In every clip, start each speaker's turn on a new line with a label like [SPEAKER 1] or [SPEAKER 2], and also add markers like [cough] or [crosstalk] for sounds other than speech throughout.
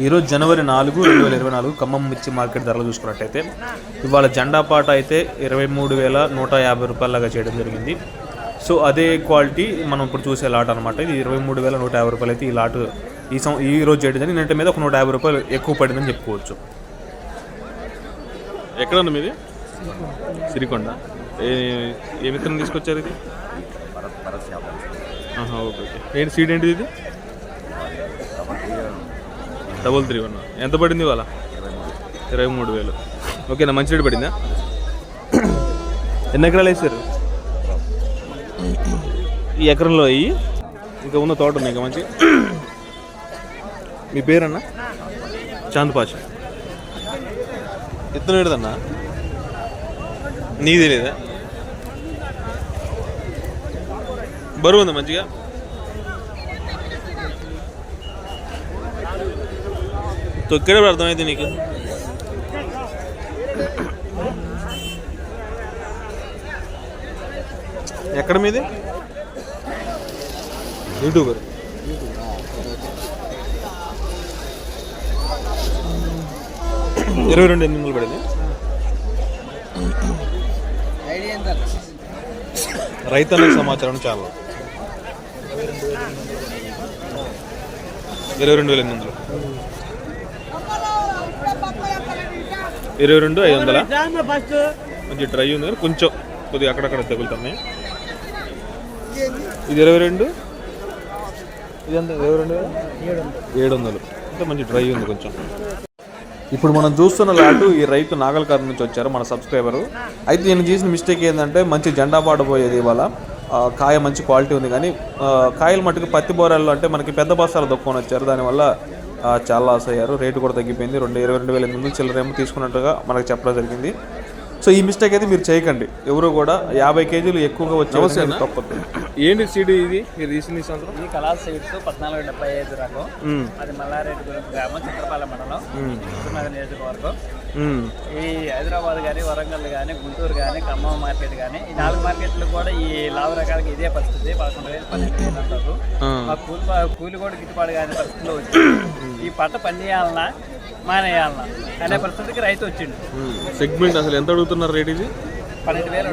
[SPEAKER 1] ఈరోజు జనవరి నాలుగు రెండు వేల ఇరవై నాలుగు ఖమ్మం మిర్చి మార్కెట్ ధరలు చూసుకున్నట్టయితే ఇవాళ జెండా పాట అయితే ఇరవై మూడు వేల నూట యాభై రూపాయలగా చేయడం జరిగింది. సో అదే క్వాలిటీ మనం ఇప్పుడు చూసే లాట్ అనమాట ఇది ఇరవై మూడు వేల నూట యాభై రూపాయలు అయితే ఈ లాట్ ఈ సం ఈ రోజు చేయడం జరిగింది. నిన్నటి మీద ఒక నూట యాభై రూపాయలు ఎక్కువ పడిందని చెప్పుకోవచ్చు.
[SPEAKER 2] ఎక్కడన్నా మీది? సిరికొండ. ఏ ఏ విత్తనం తీసుకొచ్చారు ఇది? Okay okay. ఏంటి సీడ్ ఏంటిది ఇది? డబుల్ త్రీ వన్ ఎంత పడింది ఇవాళ? ఇరవై మూడు వేలు. ఓకేనా మంచి రేటు పడిందా? ఎన్ని ఎకరాలు వేసారు? ఈ ఎకరంలో అయ్యి ఇంకా ఉన్న తోట ఉంది ఇంకా మంచి మీ పేరన్నా? చాంద్ పాష. ఇత్తనం ఏడదన్నా నీకు తెలియదా బరువు ఉందా మంచిగా? తొక్కేటప్పుడు అర్థమైంది నీకు? ఎక్కడ మీది? యూట్యూబర్ ఇరవై రెండు ఎనిమిది పడింది. రైతన్న సమాచారం చాలా. ఇరవై రెండు వేల ఎనిమిది వందలు ఇరవై రెండు ఐదు వందల? కొంచెం డ్రై ఉంది కానీ కొంచెం కొద్దిగా అక్కడక్కడ తగులుతున్నాయి. ఇది ఇరవై రెండు? ఇది ఎంత? ఇరవై రెండు ఏడు వందలు. అంటే మంచి డ్రై ఉంది కొంచెం.
[SPEAKER 1] ఇప్పుడు మనం చూస్తున్న లాటు ఈ రైతు నాగల్కర్ నుంచి వచ్చారు మన సబ్స్క్రైబరు. అయితే నేను చేసిన మిస్టేక్ ఏంటంటే మంచి జెండా పాడబోయేది ఇవాళ. కాయ మంచి క్వాలిటీ ఉంది కానీ కాయలు మట్టుకు పత్తి బోరాల్లో అంటే మనకి పెద్ద బస్తాలు దొక్కుని వచ్చారు. దానివల్ల చాలా లాస్ అయ్యారు. రేటు కూడా తగ్గిపోయింది. రెండు ఇరవై రెండు వేల ఎనిమిది వందలు చిల్లరేమో తీసుకున్నట్టుగా మనకు చెప్పడం జరిగింది. సో ఈ మిస్టేక్ అయితే మీరు చేయకండి. ఎవరు కూడా యాభై కేజీలు ఎక్కువగా వచ్చే తప్పదు
[SPEAKER 2] ఏంటి సీడీ ఇది? మీరు తీసింది ఈ సంవత్సరం?
[SPEAKER 3] ఈ కళా సీడ్స్ పద్నాలుగు డెబ్బై ఐదు రకం.
[SPEAKER 2] మ్మ్.
[SPEAKER 3] అది మల్లారెడ్డి గ్రామం చిత్రపాలెం మండలం. చిన్నది నియోజకవర్గం. ఈ హైదరాబాద్ కానీ వరంగల్ కానీ గుంటూరు కానీ ఖమ్మం మార్కెట్ కానీ ఈ నాలుగు మార్కెట్లు కూడా ఈ లావు రకాలకి ఇదే పరిస్థితి. పదకొండు వేలు పన్నెండు వేలు అంటారు.
[SPEAKER 2] ఆ.
[SPEAKER 3] మా కూలి కూలి కూడా గిట్టుబాటు కాని పరిస్థితిలో వచ్చింది. ఈ పంట పండియాలన్నా మానేయాలన్నా. అనే పరిస్థితికి రైతు వచ్చిండు.
[SPEAKER 2] సెగ్మెంట్ అసలు ఎంత అడుగుతున్నారు రేట్ ఇది?
[SPEAKER 3] పన్నెండు వేలు.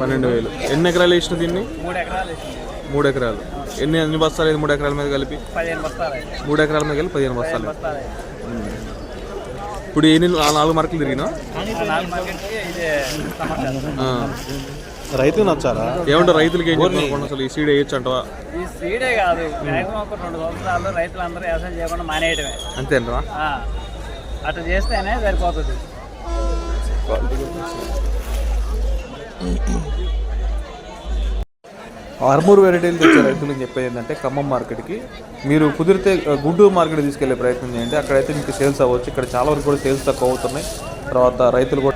[SPEAKER 2] పన్నెండు వేలు. ఎన్ని ఎకరాలు వేసిన దీన్ని?
[SPEAKER 3] మూడు ఎకరాలు వేసింది
[SPEAKER 2] మూడు ఎకరాలు. ఎన్ని ఎన్ని బస్తాలు మూడు ఎకరాల మీద కలిపి?
[SPEAKER 3] పదిహేను బస్తాలు
[SPEAKER 2] మూడు ఎకరాల మీద కలిపి పదిహేను బస్తాలు ఇప్పుడు ఎన్ని ఆ నాలుగు మార్కులు తిరిగినా?
[SPEAKER 3] ఆ నాలుగు మార్కెట్కి ఇదే సమాచారం
[SPEAKER 2] ఆ.
[SPEAKER 1] రైతు నచ్చారా?
[SPEAKER 2] ఏమంటారు రైతులకి ఏం చెప్పాలనుకుంటున్నా అసలు ఈ సీడ్ వేయచ్చు అంటవా
[SPEAKER 3] ఈ సీడే కాదు. మ్యాక్సిమం ఒక రెండు సంవత్సరాలు రైతులందరూ వ్యవసాయం చేయకుండా మానేయడమే
[SPEAKER 2] అంతేనరా
[SPEAKER 3] ఆ, అట్లా చేస్తేనే సరిపోతుంది. [clears throat]
[SPEAKER 1] ఆర్మూర్ వెరైటీలు తెచ్చే రైతులు చెప్పేది ఏంటంటే ఖమ్మం మార్కెట్కి. మీరు కుదిరితే గుడ్డూరు గుంటూరు మార్కెట్ తీసుకెళ్ళే ప్రయత్నం చేయండి. అక్కడైతే మీకు సేల్స్ అవ్వచ్చు. ఇక్కడ చాలా వరకు కూడా సేల్స్ తక్కువ అవుతున్నాయి. తర్వాత రైతులు కూడా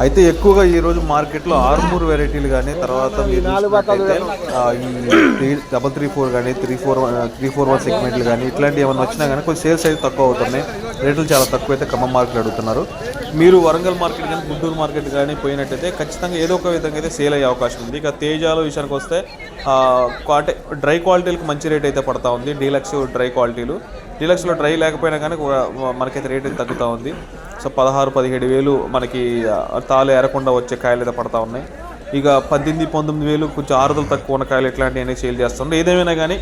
[SPEAKER 1] అయితే ఎక్కువగా ఈ రోజు మార్కెట్లో ఆర్మూర్ వెరైటీలు కానీ తర్వాత డబల్ త్రీ ఫోర్ కానీ three four three four one సెగ్మెంట్లు కానీ ఇట్లాంటివి ఏమైనా వచ్చినా కానీ కొంచెం సేల్స్ అయితే తక్కువ అవుతున్నాయి. రేట్లు చాలా తక్కువ అయితే ఖమ్మం మార్కెట్ అడుగుతున్నారు. మీరు వరంగల్ మార్కెట్ కానీ గుంటూరు మార్కెట్ కానీ పోయినట్టయితే ఖచ్చితంగా ఏదో ఒక విధంగా అయితే సేల్ అయ్యే అవకాశం ఉంది. ఇక తేజాల విషయానికి వస్తే క్వాలిటీ డ్రై క్వాలిటీలకు మంచి రేట్ అయితే పడతా ఉంది. డీలక్స్ డ్రై క్వాలిటీలు. డీలక్స్లో డ్రై లేకపోయినా కానీ మనకైతే రేట్ తగ్గుతూ ఉంది. సో పదహారు పదిహేడు వేలు మనకి తాలు ఏరకుండా వచ్చే కాయలు అయితే పడతా ఉన్నాయి. ఇక పద్దెనిమిది పంతొమ్మిది వేలు కొంచెం ఆరుదలు తక్కువ ఉన్న కాయలు ఇట్లాంటివి అనేది సేల్ చేస్తుండే ఏదేమైనా కానీ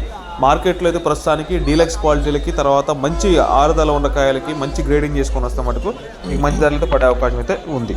[SPEAKER 1] మార్కెట్లో అయితే ప్రస్తుతానికి డీలక్స్ క్వాలిటీలకి తర్వాత మంచి ఆరుదల ఉన్న కాయలకి మంచి గ్రేడింగ్ చేసుకొని వస్తాం మటుకు మంచి ధరలతో పడే అవకాశం అయితే ఉంది.